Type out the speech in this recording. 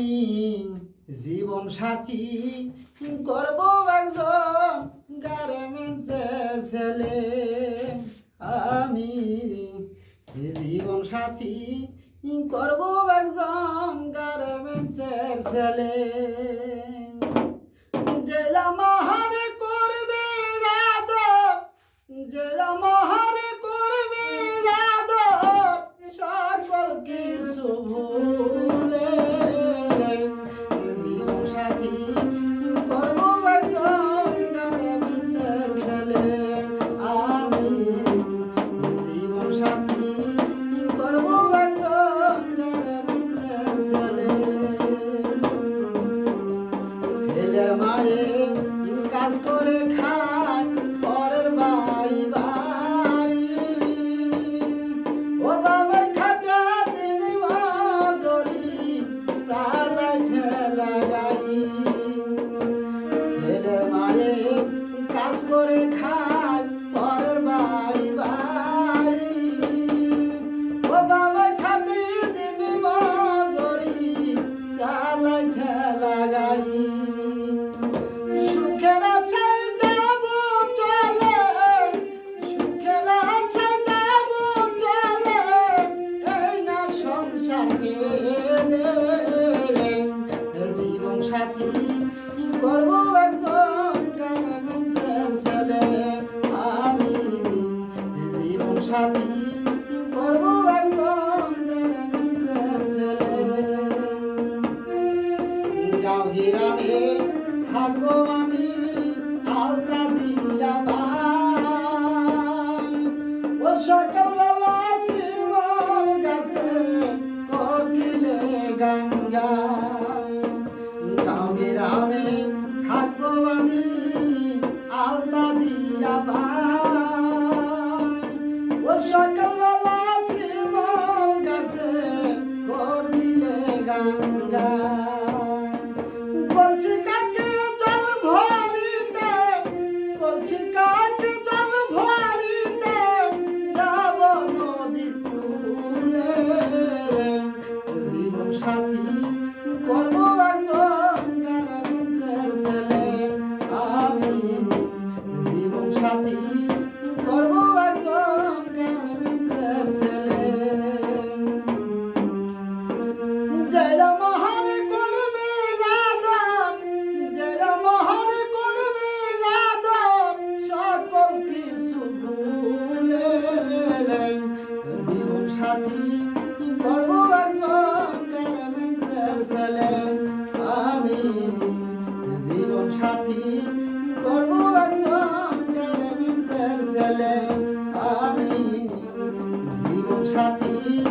আমি জীবন সাথী করব একজন গার্মেন্টসের ছেলে। আমি জীবন সাথী করব একজন গার্মেন্টসের ছেলে। জেলা মাহারে করবে জেলা মাহার গ্রামে আমি সকাল bater সাথী।